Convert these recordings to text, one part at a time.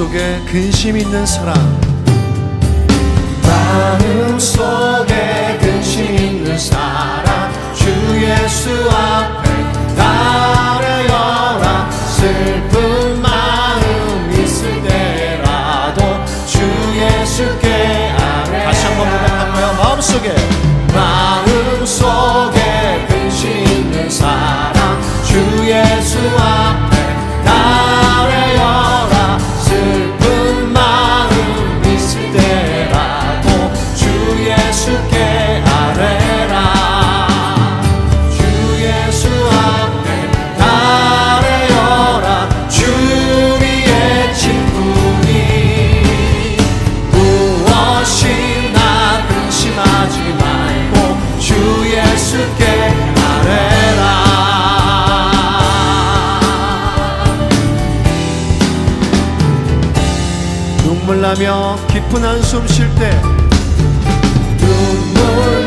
속에 근심 있는 사람. 마음 속에 근심 있는 사람. 주 예수 아 깊은 한숨 쉴 때. 눈물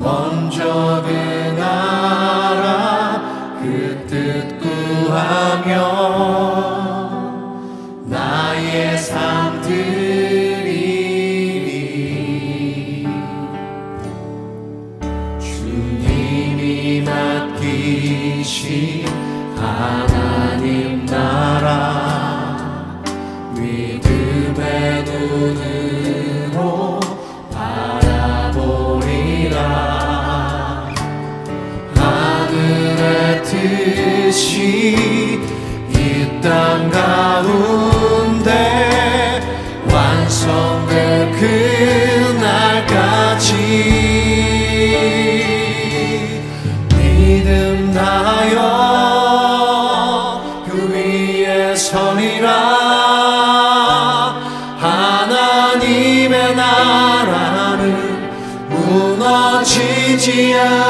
Punjabi. Lucia.